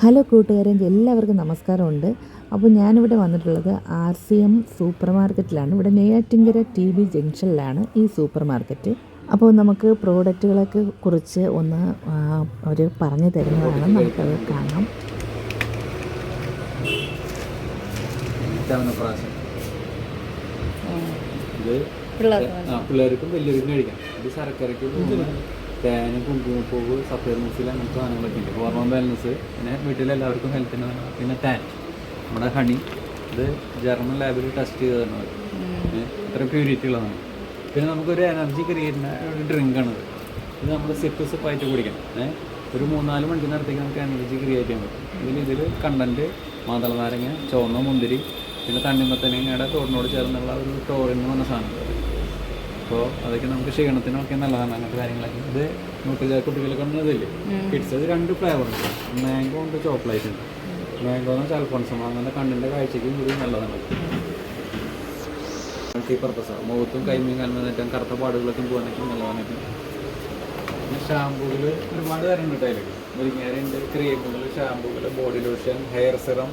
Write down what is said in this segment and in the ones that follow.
Hello കൂട്ടുകാരെ എല്ലാവർക്കും നമസ്കാരമുണ്ട്. അപ്പോൾ ഞാനിവിടെ വന്നിട്ടുള്ളത് ആർ സി എം സൂപ്പർ മാർക്കറ്റിലാണ് ഇവിടെ നെയ്യാറ്റിങ്കര ടി ബി ജംഗ്ഷനിലാണ് ഈ സൂപ്പർ മാർക്കറ്റ് അപ്പോൾ നമുക്ക് പ്രോഡക്റ്റുകളൊക്കെ കുറിച്ച് ഒന്ന് അവർ പറഞ്ഞു തരുന്നതാണ്. നമുക്കത് കാണാം. പിള്ളേർക്ക് വലിയ കഴിക്കാം ഇത് ശർക്കരയ്ക്ക് തേനും കുങ്കുമപ്പൂവ് സഫേർ മുസിൽ അങ്ങനത്തെ സാധനങ്ങളൊക്കെ ഉണ്ട്. ഹോർമോൺ ബാലൻസ് പിന്നെ വീട്ടിലെല്ലാവർക്കും ഹെൽത്തിന് പിന്നെ ടാൻ നമ്മുടെ ഹണി ഇത് ജർമ്മൻ ലാബിൽ ടെസ്റ്റ് ചെയ്ത് ചെയ്തതാണ്. ഇത്ര പ്യൂരിറ്റി ഉള്ളതാണ്. പിന്നെ നമുക്കൊരു എനർജി ക്രിയേറ്റ് ചെയ്യുന്ന ഒരു ഡ്രിങ്കാണ് ഇത് നമ്മൾ സിപ്പ് സിപ്പായിട്ട് കുടിക്കണം. ഏഹ് ഒരു മൂന്നാൽ മണിക്കൂറിനടുത്തേക്ക് നമുക്ക് എനർജി ക്രിയേറ്റ് ചെയ്യാൻ പറ്റും. ഇതിൽ ഇതിൽ കണ്ടന്റ് മാതള നാരങ്ങ ചുവന്ന മുന്തിരി പിന്നെ തണ്ണിമത്തനങ്ങയുടെ തോടിനോട് ചേർന്നുള്ള ഒരു ടോറിൻ എന്ന് പറഞ്ഞ സാധനം. അപ്പോൾ അതൊക്കെ നമുക്ക് ക്ഷീണത്തിനൊക്കെ നല്ലതാണ് അങ്ങനത്തെ കാര്യങ്ങളൊക്കെ. ഇത് കുട്ടികൾ കുട്ടികൾക്ക് കൊണ്ടുവന്നതില്ലേ കിഡ്സ് അത് രണ്ട് ഫ്ലേവർ ഉണ്ട്. മാംഗോ ഉണ്ട് ചോക്ലേറ്റ് ഉണ്ട്. മാംഗോ എന്ന് വെച്ചാൽ അൽഫോൺസം അങ്ങനെ കണ്ണിന്റെ കാഴ്ചയ്ക്കും കൂടി നല്ലതാണ്. മൾട്ടി പർപ്പസാണ് മുഖത്തും കൈമയും കാൽമേറ്റം കറുത്ത പാടുകളൊക്കെ പോകാനൊക്കെ നല്ലതാണ് പിന്നെ ഷാമ്പൂകൾ ഒരുപാട് തരം ഉണ്ട് അതിൽ മുരിങ്ങേരുണ്ട് ക്രീമുകൾ ഷാമ്പൂകൾ ബോഡി ലോഷൻ ഹെയർ സിറം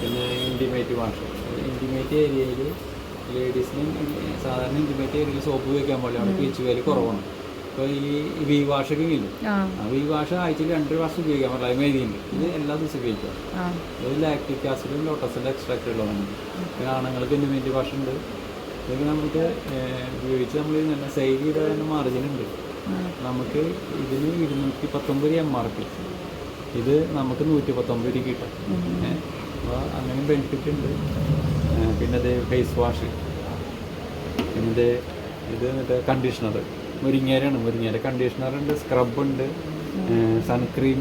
പിന്നെ ഇന്റിമേറ്റ് വാഷ് ഇന്റിമേറ്റ് ഏരിയയിൽ ലേഡീസിന് സാധാരണ ഇന്റിമേറ്റ് ഏരിയയിൽ സോപ്പ് ഉപയോഗിക്കാൻ പാടില്ല. അവിടെ പീച്ച് വേൽ കുറവാണ്. ഇപ്പോൾ ഈ വി വാഷൊക്കെ ഇല്ല? ആ. വി വാഷ് ആഴ്ചയിൽ രണ്ട് പ്രാവശ്യം ഉപയോഗിക്കാൻ പാടില്ല മേരിയുണ്ട് ഇത് എല്ലാ ദിവസവും ഉപയോഗിക്കാം. അത് ഇത് ലാക്ടിക് ആസിഡും ലോട്ടസിന്റെ എക്സ്ട്രാക്ട് ഉള്ളതാണ് പിന്നെ ആണുങ്ങൾക്ക് ഇന്റിമേറ്റ് വാഷ് ഉണ്ട്. ഇതൊക്കെ നമുക്ക് ഉപയോഗിച്ച് നമ്മൾ നല്ല സേവ് ചെയ്ത തന്നെ മാർജിൻ ഉണ്ട്. നമുക്ക് ഇതിന് ഇരുന്നൂറ്റി പത്തൊമ്പത് എം ആർ പി ഇത് നമുക്ക് നൂറ്റി പത്തൊമ്പത് രൂപ കിട്ടും അപ്പോൾ അങ്ങനെ ബെനിഫിറ്റ് ഉണ്ട്. പിന്നെ ഇത് ഫേസ് വാഷ് പിന്നെ ഇത് മറ്റേ കണ്ടീഷണർ മുരിങ്ങേരാണ് മുരിങ്ങേര കണ്ടീഷണർ ഉണ്ട് സ്ക്രബ് ഉണ്ട് സൺക്രീം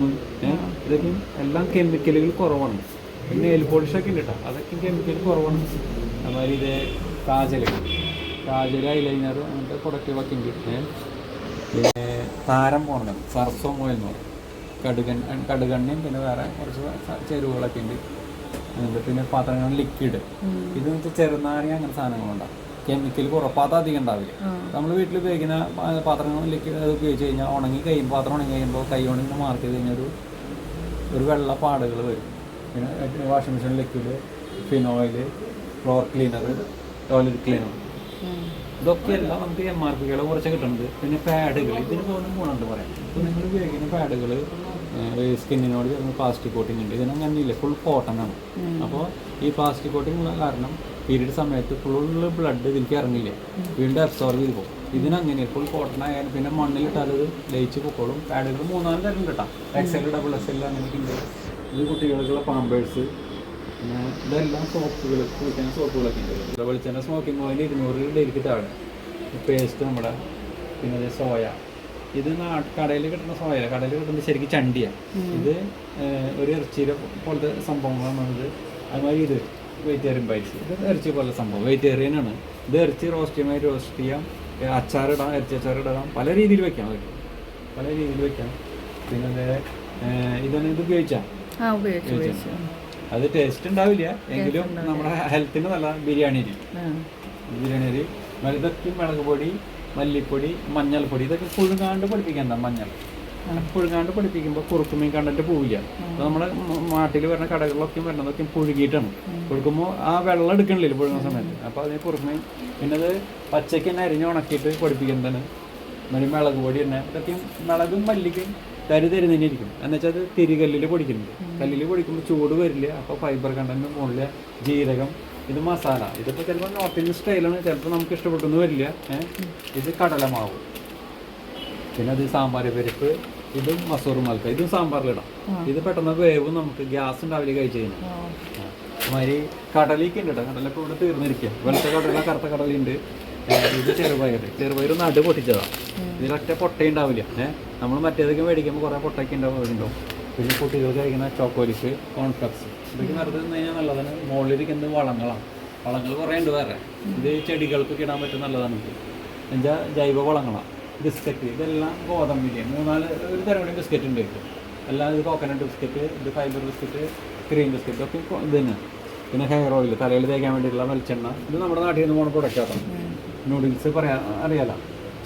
ഇതൊക്കെ എല്ലാം കെമിക്കലുകൾ കുറവാണ്. പിന്നെ നെയിൽ പോളിഷൊക്കെ ഉണ്ട് കേട്ടോ അതൊക്കെ കെമിക്കൽ കുറവാണ്. അതുമാതിരി ഇത് കാജൽ കാജൽ ഐലൈനർ അങ്ങനത്തെ പ്രൊഡക്റ്റുകളൊക്കെ ഉണ്ട്. പിന്നെ താരം പോകണം സർസോ മോയെന്നോ കടുകൻ കടുകണ്ണയും പിന്നെ വേറെ കുറച്ച് ചേരുവകളൊക്കെ ഉണ്ട്. അതുണ്ട് പിന്നെ പാത്രങ്ങൾ ലിക്വിഡ് ഇത് വെച്ചാൽ ചെറുനാരങ്ങ അങ്ങനെ സാധനങ്ങളുണ്ടാവും കെമിക്കൽ കുറപ്പാത്ത അധികം ഉണ്ടാവില്ല. നമ്മൾ വീട്ടിൽ ഉപയോഗിക്കുന്ന പാത്രങ്ങൾ ലിക്വിഡ് അത് ഉപയോഗിച്ച് കഴിഞ്ഞാൽ ഉണങ്ങി കഴിയുമ്പോൾ പാത്രം ഉണങ്ങി കഴിയുമ്പോൾ കൈ ഉണങ്ങി മാർക്ക് ചെയ്ത് കഴിഞ്ഞാൽ ഒരു ഒരു വെള്ള പാടുകൾ വരും. പിന്നെ washing machine liquid phenyl floor cleaner toilet cleaner ഇതൊക്കെയല്ല നമുക്ക് എം ആർ പികളെ കുറച്ച് കിട്ടുന്നുണ്ട് പിന്നെ പാഡുകൾ ഇതിന് പോലും ഗുണമുണ്ട് പറയാം. ഇപ്പോൾ നിങ്ങൾ ഉപയോഗിക്കുന്ന പാഡുകൾ സ്കിന്നിനോട് ചേർന്ന് പ്ലാസ്റ്റിക് കോട്ടിംഗ് ഉണ്ട്. ഇതിനങ്ങനെയില്ല ഫുൾ കോട്ടൺ ആണ്. അപ്പോൾ ഈ പ്ലാസ്റ്റിക് കോട്ടിംഗ് ഉള്ള കാരണം പീരീഡ് സമയത്ത് ഫുള്ള് ബ്ലഡ് ഇതിലേക്ക് ഇറങ്ങില്ല? വീണ്ടും അബ്സോർവ് ചെയ്ത് പോകും. ഇതിനങ്ങനെ ഫുൾ കോട്ടൺ ആയാലും പിന്നെ മണ്ണിലിട്ടാൽ അത് ലയിച്ച് പൊക്കോളും. പാഡുകൾ മൂന്നാൽ തരം കിട്ടാം എക്സ് എൽ ഡബിൾ എൽ അങ്ങനെയൊക്കെ ഉണ്ട്. ഇത് കുട്ടികൾക്കുള്ള പാമ്പേഴ്സ് പിന്നെ ഇതെല്ലാം സോപ്പുകൾ കുളിക്കുന്ന സോപ്പുകളൊക്കെ ഉണ്ട്. വെളിച്ചെണ്ണ സ്മോക്കിംഗ് ഓയിൽ ഇരുന്നൂറ് താഴെ. പേസ്റ്റ് നമ്മുടെ പിന്നെ സോയ ഇത് കടയിൽ കിട്ടുന്ന സോയല കടയിൽ കിട്ടുന്നത് ശരിക്കും ചണ്ടിയാണ് ഇത് ഒരു ഇറച്ചിയിലെ പോലത്തെ സംഭവങ്ങളാണ് ഇത്. അതുമാതിരി ഇത് വെജിറ്റേറിയൻ ബൈറ്റ്സ് ഇത് ഇറച്ചി പോലെ സംഭവം. വെജിറ്റേറിയൻ ആണ്. ഇത് ഇറച്ചി റോസ്റ്റ് ചെയ്യുമ്പോൾ റോസ്റ്റ് ചെയ്യാം. അച്ചാറിടാം ഇറച്ചി അച്ചാറിടാം പല രീതിയിൽ വെക്കാം അതൊക്കെ പല രീതിയിൽ വെക്കാം. പിന്നെ അതേ ഇതാണ് ഇത് ഉപയോഗിച്ചാൽ അത് ടേസ്റ്റ് ഉണ്ടാവില്ല. എങ്കിലും നമ്മുടെ ഹെൽത്തിന് നല്ല ബിരിയാണി ബിരിയാണി അരി മരുതക്കും മുളക് പൊടി മല്ലിപ്പൊടി മഞ്ഞൾപ്പൊടി ഇതൊക്കെ പുഴുങ്ങാണ്ട് പഠിപ്പിക്കണ്ട മഞ്ഞൾ. അങ്ങനെ പുഴുങ്ങാണ്ട് പഠിപ്പിക്കുമ്പോൾ കുറുക്കുമീൻ കണ്ടന്റ് പോവില്ല. അപ്പോൾ നമ്മുടെ നാട്ടിൽ വരുന്ന കടകളിലൊക്കെ വരുന്നതൊക്കെ പുഴുകിയിട്ടാണ്. പുഴുക്കുമ്പോൾ ആ വെള്ളം എടുക്കണില്ല പുഴുങ്ങുന്ന സമയത്ത്. അപ്പോൾ അതിന് കുറുക്കുമീൻ പിന്നെ അത് പച്ചയ്ക്ക് തന്നെ അരിഞ്ഞ് ഉണക്കിയിട്ട് പഠിപ്പിക്കുന്നതാണ് മണി മുളക് പൊടി തന്നെ ഇതൊക്കെ മുളകും മല്ലിക്കും തരി തരി തന്നെ ഇരിക്കും. എന്നുവെച്ചാൽ അത് തിരികല്ലിൽ പൊടിക്കുന്നുണ്ട് കല്ലിൽ പൊടിക്കുമ്പോൾ ചൂട് വരില്ല. അപ്പോൾ ഫൈബർ കണ്ടന്റ് മുകളിൽ ജീരകം ഇത് മസാല. ഇതിപ്പോൾ ചിലപ്പോൾ നോർത്ത് ഇന്ത്യൻ സ്റ്റൈലാണ് ചിലപ്പോൾ നമുക്ക് ഇഷ്ടപ്പെട്ടൊന്നും വരില്ല. ഏഹ് ഇത് കടലമാവ് പിന്നെ അത് സാമ്പാർ പരിപ്പ് ഇതും മസൂർ മൽക്ക ഇതും സാമ്പാറിലിടാം. ഇത് പെട്ടെന്ന് വേവും നമുക്ക് ഗ്യാസ് ഉണ്ടാവില്ല കഴിച്ച് കഴിഞ്ഞാൽ. മാതിരി കടലേക്ക് ഉണ്ട് കേട്ടോ കടലൊക്കെ ഇവിടെ തീർന്നിരിക്കുക വെളുത്ത കടല കറുത്ത കടലുണ്ട് ഇത് ചെറുപയർ ചെറുപയർ നടു പൊട്ടിച്ചതാണ് ഇതിലൊറ്റ പൊട്ടയുണ്ടാവില്ല. ഏഹ് നമ്മൾ മറ്റേതൊക്കെ മേടിക്കുമ്പോൾ കുറേ പൊട്ടയൊക്കെ ഉണ്ടാവും. പിന്നെ കുട്ടികൾക്ക് കഴിക്കുന്ന ചോക്കോലിസ് കോൺഫ്ലക്സ് ഇതൊക്കെ നിറത്ത് നിന്ന് കഴിഞ്ഞാൽ നല്ലതാണ്. മുകളിലിരിക്കുന്നത് വളങ്ങളാണ്. വളങ്ങൾ കുറേ ഉണ്ട് വേറെ. ഇത് ചെടികൾക്കൊക്കെ ഇടാൻ പറ്റും നല്ലതാണ് എന്താ എന്നുവെച്ചാൽ ജൈവ വളങ്ങളാണ് ബിസ്ക്കറ്റ് ഇതെല്ലാം ഗോതമ്പിന്റെ മൂന്നാൽ ഒരു തരം കൂടി ബിസ്ക്കറ്റ് ഉണ്ട് എല്ലാം ഇത് കോക്കനട്ട് ബിസ്ക്കറ്റ് ഇത് ഫൈബർ ബിസ്ക്കറ്റ് ക്രീം ബിസ്ക്കറ്റ് ഒക്കെ ഇത് തന്നെ. പിന്നെ ഹെയർ ഓയിൽ തലയിൽ തേക്കാൻ വേണ്ടിയിട്ടുള്ള വെളിച്ചെണ്ണ. ഇത് നമ്മുടെ നാട്ടിൽ നിന്ന് പോണ പ്രൊഡക്റ്റാണ് നൂഡിൽസ് പറയാ അറിയാലോ.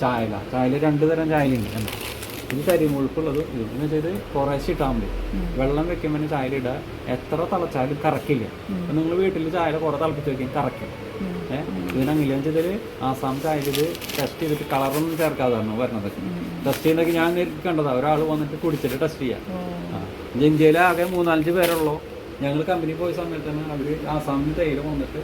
ചായല. ചായയിൽ രണ്ട് തരം ചായലുണ്ട്. കണ്ടോ? ഇത് കരിമുഴുപ്പുള്ളത് ഇതെന്ന് വെച്ചാൽ കുറേശ്ശെ ഇട്ടാൽ മതി. വെള്ളം വെക്കുമ്പോൾ ചായയിലിടുക എത്ര തിളച്ചാലും കറക്കില്ല. അപ്പം നിങ്ങൾ വീട്ടിൽ ചായ കുറേ തിളപ്പിച്ച് വെക്കാൻ കറക്കും. ഏഹ് ഇതിനങ്ങില്ലെന്ന് വെച്ചാൽ ആസാം ചായയിൽ ടെസ്റ്റ് ചെയ്തിട്ട് കളറൊന്നും ചേർക്കാതാണ് വരണതൊക്കെ ടെസ്റ്റ് ചെയ്യുന്നതൊക്കെ ഞാൻ നേരിട്ട് കണ്ടതാണ് ഒരാൾ വന്നിട്ട് കുടിച്ചിട്ട് ടെസ്റ്റ് ചെയ്യാം. ആ. ഇത് ഇന്ത്യയിൽ ആകെ മൂന്നാലഞ്ച് പേരുള്ളൂ. ഞങ്ങൾ കമ്പനി പോയ സമയത്ത് തന്നെ അവർ ആസാമിൽ തേയില വന്നിട്ട്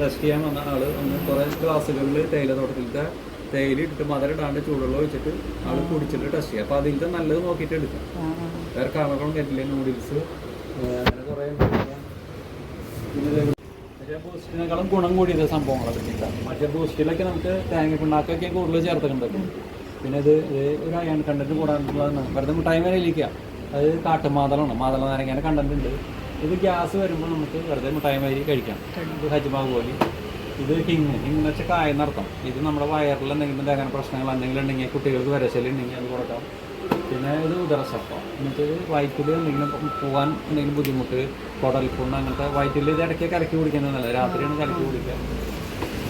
ടെസ്റ്റ് ചെയ്യാൻ വന്ന ആൾ ഒന്ന് കുറേ ഗ്ലാസ്സുകളിൽ തേയില തോട്ടത്തിലത്തെ തേയില ഇട്ടിട്ട് മധുരം ഇടാണ്ട് ചൂടുവെള്ളം ഒഴിച്ചിട്ട് ആൾ കുടിച്ചിട്ട് ടെസ്റ്റ് ചെയ്യുക അപ്പോൾ അതിലത്തെ നല്ലത് നോക്കിയിട്ട് എടുക്കുക വേറെ കളറും കറ്റില്ല നൂഡിൽസ് അങ്ങനെ കുറേ ബൂസ്റ്റിനേക്കാളും ഗുണം കൂടിയത് സംഭവങ്ങളൊക്കെ പറ്റിയിട്ടാണ് മറ്റേ ബൂസ്റ്റിലൊക്കെ നമുക്ക് തേങ്ങ പിണ്ണാക്കൊക്കെ കൂടുതൽ ചേർത്തിട്ടുണ്ട് പിന്നെ ഇത് ഒരു അയൺ കണ്ടന്റ് കൂടാനുള്ളതാണ്. വെറുതെ മിഠായി മേലിരിക്കുക അത് കാട്ടുമാതളാണ് മാതള നാരങ്ങേന്റെ കണ്ടന്റ് ഉണ്ട്. ഇത് ഗ്യാസ് വരുമ്പോൾ നമുക്ക് വെറുതെ മിഠായി മേരി കഴിക്കാം. ഇത് ഹജ്മാവ് പോലെ. ഇത് ഹിങ് ഹിങ് എന്ന് വെച്ചാൽ കായെന്നർത്ഥം ഇത് നമ്മുടെ വയറിൽ എന്തെങ്കിലും ദഹന പ്രശ്നങ്ങൾ എന്തെങ്കിലും ഉണ്ടെങ്കിൽ കുട്ടികൾക്ക് വരശൽ ഉണ്ടെങ്കിൽ അത് കൊടുക്കാം. പിന്നെ ഇത് ഉദരസപ്പം എന്നിട്ട് വയറ്റിൽ എന്തെങ്കിലും പോകാൻ എന്തെങ്കിലും ബുദ്ധിമുട്ട് കുടൽപ്പുണ്ണ് അങ്ങനത്തെ വയറ്റിൽ ഇത് ഇടയ്ക്ക് കലക്കി കുടിക്കുന്നതല്ല രാത്രിയാണ് കലക്കി കുടിക്കുക.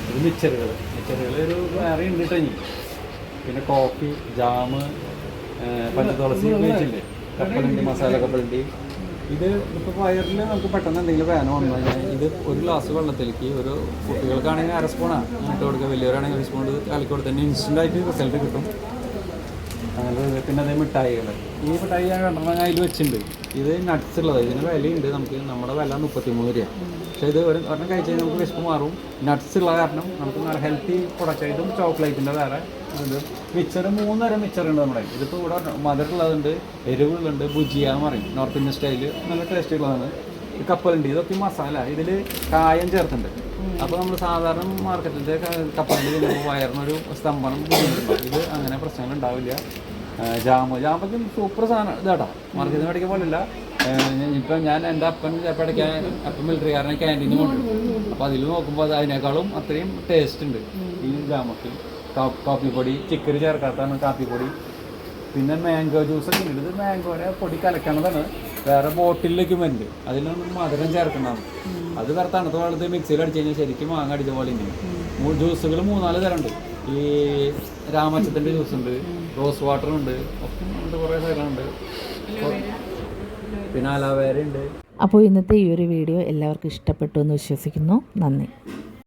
ഇത് മിച്ചറുകൾ മിച്ചറുകൾ ഒരു വേറെ ഉണ്ട് കേട്ടോ പിന്നെ കോഫി ജാമ് പഞ്ചതുളസി ഉപയോഗിച്ചില്ലേ കപ്പലണ്ടി മസാല കപ്പലണ്ടി ഇത് ഇപ്പോൾ വയറിൽ നമുക്ക് പെട്ടെന്ന് എന്തെങ്കിലും വേന വന്നു കഴിഞ്ഞാൽ ഇത് ഒരു ഗ്ലാസ് വെള്ളത്തിലേക്ക് ഒരു കുട്ടികൾക്കാണെങ്കിൽ അര സ്പൂണാണ് ഇട്ട് കൊടുക്കുക. വലിയവരാണെങ്കിൽ സ്പൂൺ കലക്കി കൊടുത്ത് തന്നെ ഇൻസ്റ്റന്റ് ആയിട്ട് റിസൾട്ട് കിട്ടും. അങ്ങനെ പിന്നെ അതേ മിഠായികൾ ഈ മിഠായി ഞാൻ രണ്ടെണ്ണം അതിൽ വെച്ചിട്ടുണ്ട്. ഇത് നട്ട്സ് ഉള്ളത്. ഇതിന് വിലയുണ്ട്. നമുക്ക് നമ്മുടെ വില മുപ്പത്തിമൂന്ന് രൂപ പക്ഷേ ഇത് ഒരു ഒരെണ്ണം കഴിച്ച് കഴിഞ്ഞാൽ നമുക്ക് വിശപ്പ് മാറും. നട്ട്സ് ഉള്ള കാരണം നമുക്ക് നല്ല ഹെൽത്തി പ്രൊഡക്റ്റ് ആയിട്ടും ചോക്ലേറ്റിന്റെ വേറെ ഇത് മിച്ചർ മൂന്ന് മിക്സർ ഉണ്ട് നമ്മുടെ ഇതിപ്പോൾ ഇവിടെ മധുരമുള്ളതുണ്ട് എരിവുള്ളുണ്ട് ഭുജിയ എന്ന് പറയും. നോർത്ത് ഇന്ത്യൻ സ്റ്റൈൽ നല്ല ടേസ്റ്റ് ഉള്ളതാണ്. കപ്പലുണ്ട് ഇതൊക്കെ മസാല ഇതിൽ കായം ചേർത്തുണ്ട് അപ്പോൾ നമ്മൾ സാധാരണ മാർക്കറ്റിന്റെ കപ്പലിൽ ചിലപ്പോൾ വയറിനൊരു സ്തംഭനം ഇത് അങ്ങനെ പ്രശ്നങ്ങൾ ഉണ്ടാവില്ല. ജാമ്പക്കും ജാമ് സൂപ്പർ സാധനം. ഇതാട്ടാ. മാർക്കറ്റിൽ നിന്ന് മേടിക്കാൻ പോലല്ല ഇപ്പം ഞാൻ എന്റെ അപ്പൻ ചിലപ്പോൾ അപ്പം മിലിറ്ററിക്കാരനെ ക്യാന്റീനിൽ കൊണ്ടുവരും അപ്പോൾ അതിൽ നോക്കുമ്പോൾ അതിനേക്കാളും അത്രയും ടേസ്റ്റ് ഉണ്ട്. ഈ പൊടി കാപ്പിപ്പൊടി ചേർക്കാത്താണ് ചേർക്കാത്തതാണ് കാപ്പിപ്പൊടി. പിന്നെ മാംഗോ ജ്യൂസ് ഒക്കെ ഉണ്ട്. ഇത് പൊടി കലക്കണതാണ്. വേറെ ബോട്ടിലേക്ക് വരുന്നുണ്ട് അതിലൊന്നും മധുരം ചേർക്കണതാണ്. അത് വേറെ തണുത്ത വെള്ളത്തിൽ മിക്സിയിൽ അടിച്ചു കഴിഞ്ഞാൽ ശരിക്കും മാങ്ങ അടിച്ച പോലെ ഉണ്ട്. ജ്യൂസുകൾ മൂന്നാൽ തരം ഉണ്ട് ഈ രാമച്ചത്തിന്റെ ജ്യൂസ് ഉണ്ട് റോസ് വാട്ടർ ഉണ്ട് ഒക്കെ ഉണ്ട് കുറേ തരമുണ്ട്. പിന്നെ അപ്പോൾ ഇന്നത്തെ ഈ ഒരു വീഡിയോ എല്ലാവർക്കും ഇഷ്ടപ്പെട്ടു എന്ന് വിശ്വസിക്കുന്നു. നന്ദി.